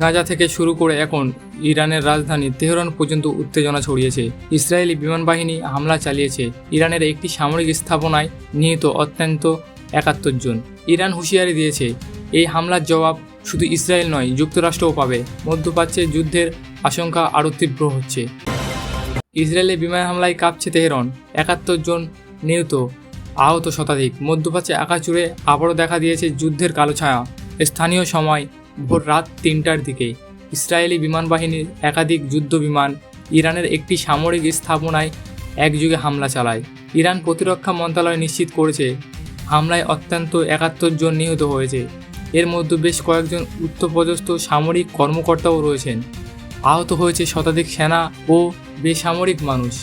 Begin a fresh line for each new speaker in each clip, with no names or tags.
গাজা থেকে শুরু করে এখন ইরানের রাজধানী তেহরান পর্যন্ত উত্তেজনা ছড়িয়েছে। ইসরায়েলি বিমান বাহিনী হামলা চালিয়েছে। ইরানের একটি সামরিক স্থাপনায় নিহত অত্যন্ত একাত্তর জন। ইরান হুঁশিয়ারি দিয়েছে, এই হামলার জবাব শুধু ইসরায়েল নয়, যুক্তরাষ্ট্রও পাবে। মধ্যপ্রাচ্যে যুদ্ধের আশঙ্কা আরও তীব্র হচ্ছে। ইসরায়েলের বিমান হামলায় কাঁপছে তেহরান। একাত্তর জন নিহত, আহত শতাধিক। মধ্যপ্রাচ্যে আকাশ জুড়ে আবারও দেখা দিয়েছে যুদ্ধের কালো ছায়া। স্থানীয় সময় ভোর রাত তিনটার দিকে ইসরায়েলি বিমান বাহিনীর একাধিক যুদ্ধ বিমান ইরানের একটি সামরিক স্থাপনায় একযুগে হামলা চালায়। ইরান প্রতিরক্ষা মন্ত্রণালয় নিশ্চিত করেছে, হামলায় অত্যন্ত একাত্তর জন নিহত হয়েছে। এর মধ্যে বেশ কয়েকজন উচ্চপদস্থ সামরিক কর্মকর্তাও রয়েছেন। আহত হয়েছে শতাধিক সেনা ও বেসামরিক মানুষ।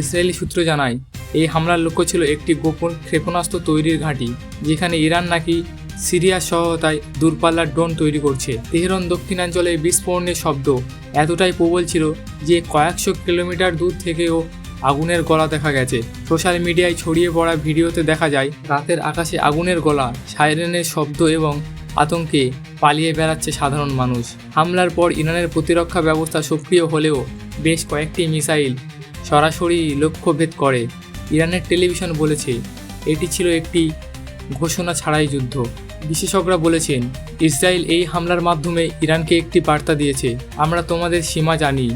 ইসরায়েলি সূত্র জানায়, এই হামলার লক্ষ্য ছিল একটি গোপন ক্ষেপণাস্ত্র তৈরির ঘাঁটি, যেখানে ইরান নাকি সিরিয়ার সহায়তায় দূরপাল্লার ড্রোন তৈরি করছে। তেহরান দক্ষিণাঞ্চলে বিস্ফোরণের শব্দ এতটাই প্রবল ছিল যে কয়েকশো কিলোমিটার দূর থেকেও আগুনের গলা দেখা গেছে। সোশ্যাল মিডিয়ায় ছড়িয়ে পড়া ভিডিওতে দেখা যায়, রাতের আকাশে আগুনের গলা, সাইরেনের শব্দ এবং আতঙ্কে পালিয়ে বেড়াচ্ছে সাধারণ মানুষ। হামলার পর ইরানের প্রতিরক্ষা ব্যবস্থা সক্রিয় হলেও বেশ কয়েকটি মিসাইল সরাসরি লক্ষ্যভেদ করে, ইরানের টেলিভিশন বলেছে। এটি ছিল একটি ঘোষণা ছাড়াই যুদ্ধ। বিশেষজ্ঞরা বলেছেন, ইসরায়েল এই হামলার মাধ্যমে ইরানকে একটি বার্তা দিয়েছে, আমরা তোমাদের সীমা জানি,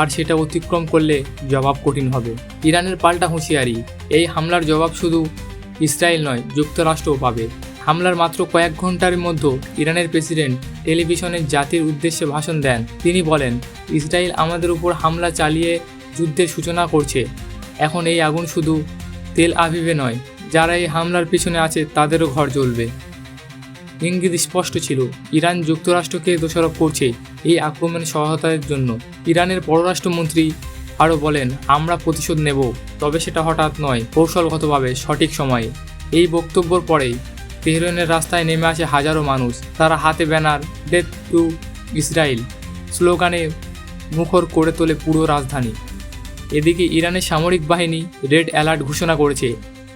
আর সেটা অতিক্রম করলে জবাব কঠিন হবে। ইরানের পাল্টা হুঁশিয়ারি, এই হামলার জবাব শুধু ইসরায়েল নয়, যুক্তরাষ্ট্রও পাবে। হামলার মাত্র কয়েক ঘণ্টার মধ্যে ইরানের প্রেসিডেন্ট টেলিভিশনের জাতির উদ্দেশ্যে ভাষণ দেন। তিনি বলেন, ইসরায়েল আমাদের উপর হামলা চালিয়ে যুদ্ধের সূচনা করছে। এখন এই আগুন শুধু তেল আভিভে নয়, যারা এই হামলার পিছনে আছে তাদেরও ঘর জ্বলবে। ইঙ্গিত স্পষ্ট ছিল, ইরান যুক্তরাষ্ট্রকে দোষারোপ করছে এই আক্রমণের সহায়তার জন্য। ইরানের পররাষ্ট্রমন্ত্রী আরও বলেন, আমরা প্রতিশোধ নেব, তবে সেটা হঠাৎ নয়, কৌশলগতভাবে সঠিক সময়ে। এই বক্তব্যর পরেই তেহরানের রাস্তায় নেমে আসে হাজারো মানুষ, তারা হাতে ব্যানার ডেথ টু ইসরায়েল স্লোগানে মুখর করে তোলে পুরো রাজধানী। এদিকে ইরানের সামরিক বাহিনী রেড অ্যালার্ট ঘোষণা করেছে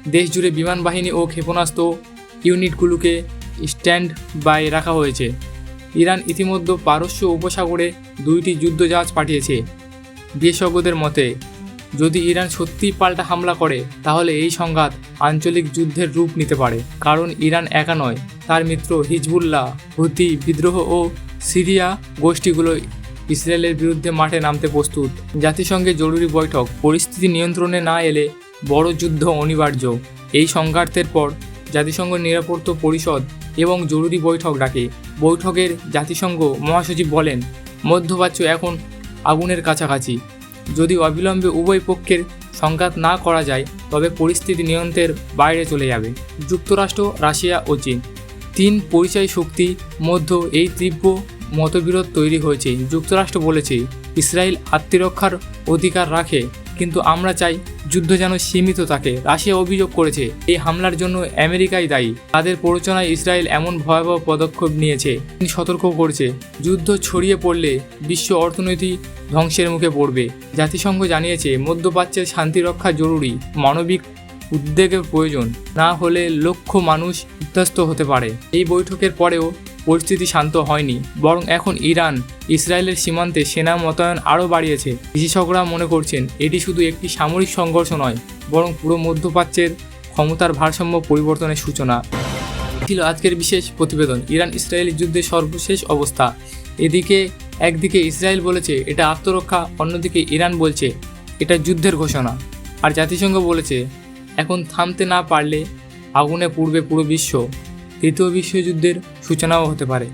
দেশ জুড়ে বিমান বাহিনী ও ক্ষেপণাস্ত্র ইউনিটগুলোকে স্ট্যান্ড বাই রাখা হয়েছে। ইরান ইতিমধ্যে পারস্য উপসাগরে দুইটি যুদ্ধজাহাজ পাঠিয়েছে। বিশেষজ্ঞদের মতে, যদি ইরান সত্যিই পাল্টা হামলা করে, তাহলে এই সংঘাত আঞ্চলিক যুদ্ধের রূপ নিতে পারে। কারণ ইরান একা নয়, তার মিত্র হিজবুল্লাহ, হুতি বিদ্রোহ ও সিরিয়া গোষ্ঠীগুলো ইসরায়েলের বিরুদ্ধে মাঠে নামতে প্রস্তুত। জাতিসংঘের জরুরি বৈঠক, পরিস্থিতি নিয়ন্ত্রণে না এলে বড় যুদ্ধ অনিবার্য। এই সংঘাতের পর জাতিসংঘ নিরাপত্তা পরিষদ এবং জরুরি বৈঠক ডাকে। বৈঠকের জাতিসংঘ মহাসচিব বলেন, মধ্যপ্রাচ্য এখন আগুনের কাছাকাছি। যদি অবিলম্বে উভয় পক্ষের সংঘাত না করা যায়, তবে পরিস্থিতি নিয়ন্ত্রণের বাইরে চলে যাবে। যুক্তরাষ্ট্র, রাশিয়া ও চীন। তিন পরিচয় শক্তি মধ্যে এই তীব্র মতবিরোধ তৈরি হয়েছে। যুক্তরাষ্ট্র বলেছে, ইসরায়েল আত্মরক্ষার অধিকার রাখে কিন্তু আমরা চাই যুদ্ধ যেন সীমিত থাকে। রাশিয়া অভিযোগ করেছে, এই হামলার জন্য আমেরিকাই দায়ী। তাদের প্ররোচনায় ইসরায়েল এমন ভয়াবহ পদক্ষেপ নিয়েছে, তিনি সতর্ক করছে। যুদ্ধ ছড়িয়ে পড়লে বিশ্ব অর্থনীতি ধ্বংসের মুখে পড়বে। জাতিসংঘ জানিয়েছে, মধ্যপ্রাচ্যের শান্তি রক্ষা জরুরি, মানবিক উদ্বেগের প্রয়োজন। না হলে লক্ষ মানুষ বিধ্বস্ত হতে পারে। এই বৈঠকের পরেও পরিস্থিতি শান্ত হয়নি, বরং এখন ইরান, ইসরায়েলের সীমান্তে সেনা মোতায়েন আরও বাড়িয়েছে। বিশেষজ্ঞরা মনে করছেন, এটি শুধু একটি সামরিক সংঘর্ষ নয়, বরং পুরো মধ্যপ্রাচ্যের ক্ষমতার ভারসাম্য পরিবর্তনের সূচনা। ছিল আজকের বিশেষ প্রতিবেদন ইরান ইসরায়েল যুদ্ধের সর্বশেষ অবস্থা। এদিকে, একদিকে ইসরায়েল বলেছে, এটা আত্মরক্ষা, অন্যদিকে ইরান বলছে, এটা যুদ্ধের ঘোষণা। আর জাতিসংঘ বলেছে, এখন থামতে না পারলে আগুনে পূর্বে পুরো বিশ্ব। তৃতীয় বিশ্বযুদ্ধের সূচনাও হতে পারে।